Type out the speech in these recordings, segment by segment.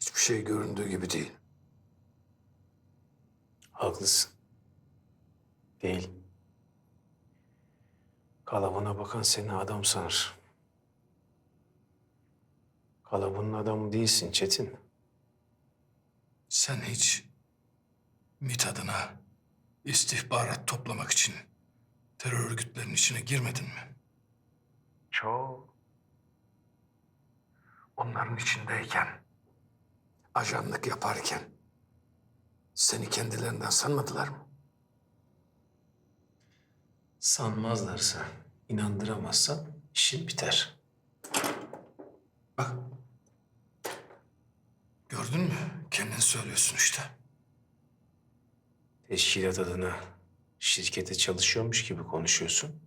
Hiçbir şey göründüğü gibi değil. Haklısın. Değil. Kalıbına bakan seni adam sanır. Kalıbının adamı değilsin Çetin. Sen hiç MİT adına istihbarat toplamak için terör örgütlerinin içine girmedin mi? Çok. Onların içindeyken, ajanlık yaparken seni kendilerinden sanmadılar mı? Sanmazlarsa, inandıramazsan işin biter. Bak. Gördün mü? Kendin söylüyorsun işte. Teşkilat adına şirkete çalışıyormuş gibi konuşuyorsun.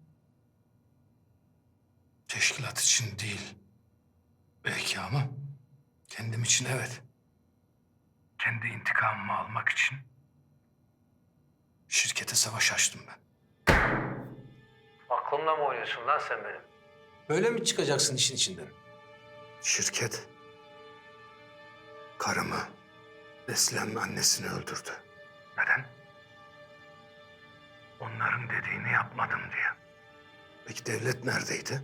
Teşkilat için değil. Belki ama kendim için evet. Kendi intikamımı almak için şirkete savaş açtım ben. Aklımla mı oynuyorsun lan sen benim? Böyle mi çıkacaksın işin içinden? Şirket karımı, Neslihan'ın annesini öldürdü. Neden? Onların dediğini yapmadım diye. Peki devlet neredeydi?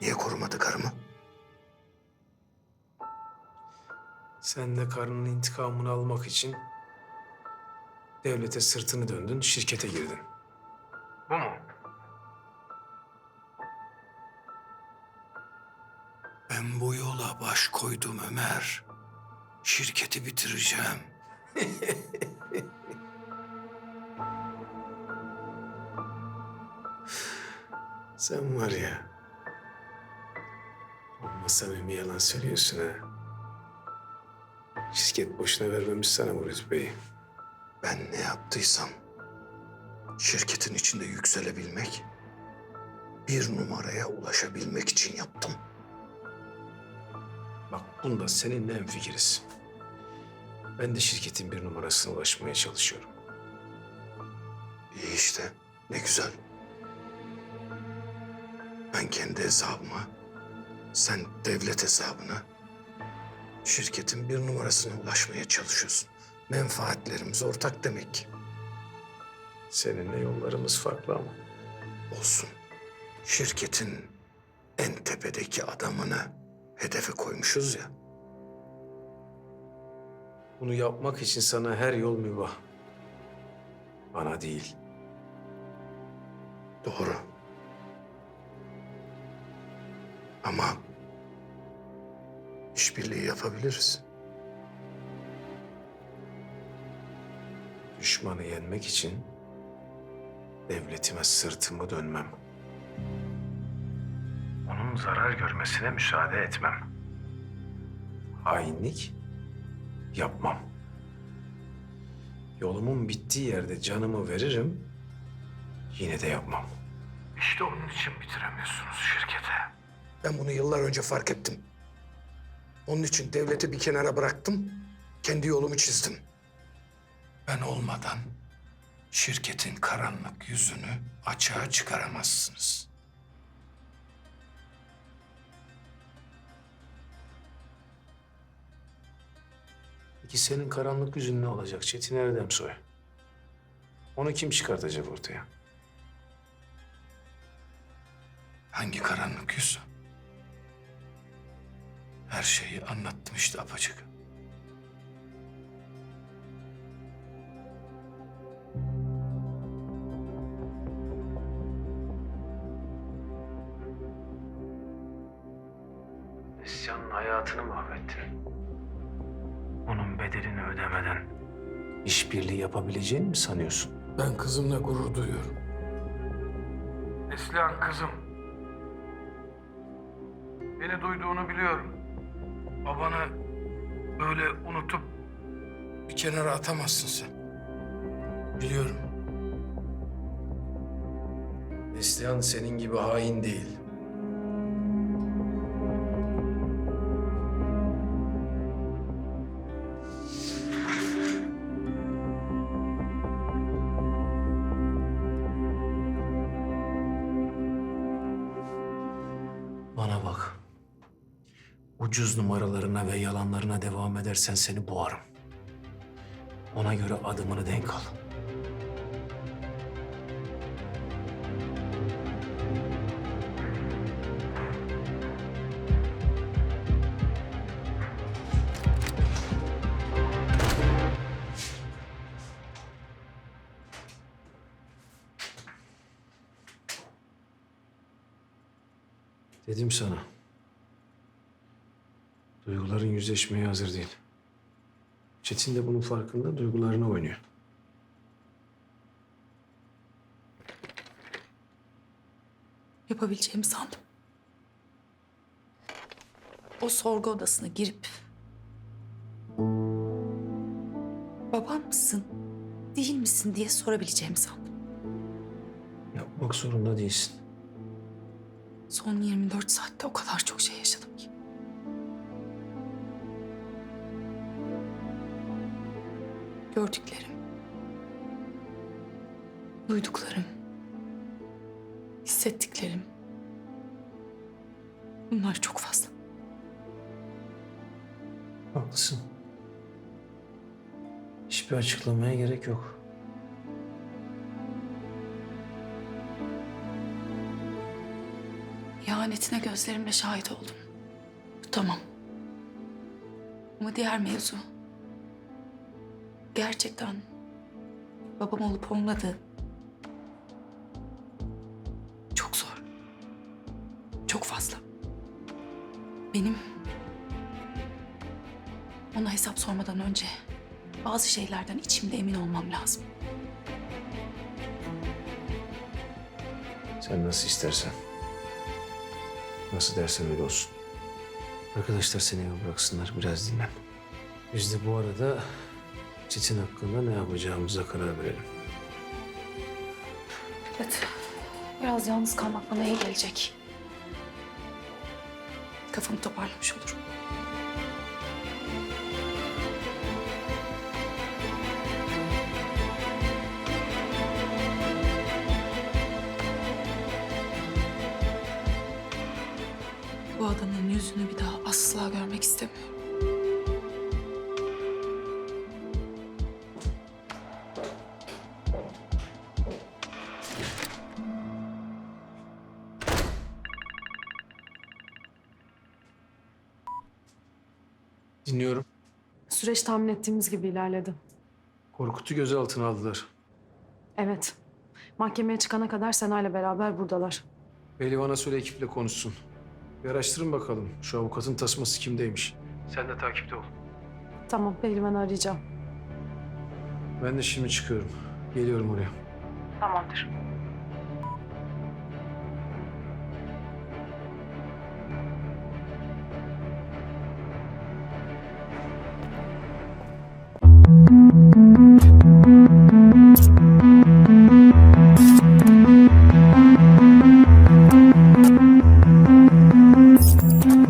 Niye korumadı karımı? Sen de karının intikamını almak için devlete sırtını döndün, şirkete girdin. Bu mu? Ben bu yola baş koydum Ömer. Şirketi bitireceğim. Sen var ya... Amma samimi yalan söylüyorsun ha. Şirket boşuna vermemiş sana Murat Bey'i. Ben ne yaptıysam şirketin içinde yükselebilmek, bir numaraya ulaşabilmek için yaptım. Bak bunda seninle hemfikiriz. Ben de şirketin bir numarasına ulaşmaya çalışıyorum. İyi işte, ne güzel. Ben kendi hesabıma, sen devlet hesabına, şirketin bir numarasına ulaşmaya çalışıyorsun. Menfaatlerimiz ortak demek ki. Seninle yollarımız farklı ama. Olsun. Şirketin en tepedeki adamını hedefe koymuşuz ya. Bunu yapmak için sana her yol mübah. Bana değil. Doğru. Ama işbirliği yapabiliriz. Düşmanı yenmek için devletime sırtımı dönmem. Onun zarar görmesine müsaade etmem. Hainlik yapmam. Yolumun bittiği yerde canımı veririm, yine de yapmam. İşte onun için bitiremiyorsunuz şirkete. Ben bunu yıllar önce fark ettim. Onun için devleti bir kenara bıraktım, kendi yolumu çizdim. Ben olmadan şirketin karanlık yüzünü açığa çıkaramazsınız. Peki senin karanlık yüzün ne olacak Çetin Erdemsoy? Onu kim çıkartacak ortaya? Hangi karanlık yüz? Her şeyi anlattım işte apaçık. Neslihan'ın hayatını mahvettin. Onun bedelini ödemeden işbirliği yapabileceğini mi sanıyorsun? Ben kızımla gurur duyuyorum. Neslihan kızım. Beni duyduğunu biliyorum. Babanı böyle unutup bir kenara atamazsın sen. Biliyorum. Neslihan senin gibi hain değil. Bana bak ucuz numaralarına ve yalanlarına devam edersen seni boğarım. Ona göre adımını denk al. Dedim sana. Duyguların yüzleşmeye hazır değil. Çetin de bunun farkında duygularına oynuyor. Yapabileceğimi sandım. O sorgu odasına girip... Babam mısın, değil misin diye sorabileceğimi sandım. Yapmak zorunda değilsin. Son 24 saatte o kadar çok şey yaşadım ki. Gördüklerim, duyduklarım, hissettiklerim. Bunlar çok fazla. Haklısın. Hiçbir açıklamaya gerek yok. İhanetine gözlerimle şahit oldum. Bu tamam. Ama diğer mevzu... Gerçekten babam olup olmadığı... Çok zor. Çok fazla. Benim... Ona hesap sormadan önce bazı şeylerden içimde emin olmam lazım. Sen nasıl istersen. Nasıl dersen öyle olsun. Arkadaşlar seni eve bıraksınlar biraz dinlen. Biz de bu arada Çetin hakkında ne yapacağımıza karar verelim. Evet. Biraz yalnız kalmak bana iyi gelecek. Kafamı toparlamış olurum. Bu adamın yüzünü bir daha asla görmek istemiyorum. Dinliyorum. Süreç tahmin ettiğimiz gibi ilerledi. Korkut'u gözaltına aldılar. Evet. Mahkemeye çıkana kadar Sena'yla beraber buradalar. Pehlivan'a söyle ekiple konuşsun. Bir araştırın bakalım şu avukatın tasması kimdeymiş. Sen de takipte ol. Tamam, Pehlivan'ı arayacağım. Ben de şimdi çıkıyorum. Geliyorum oraya. Tamamdır.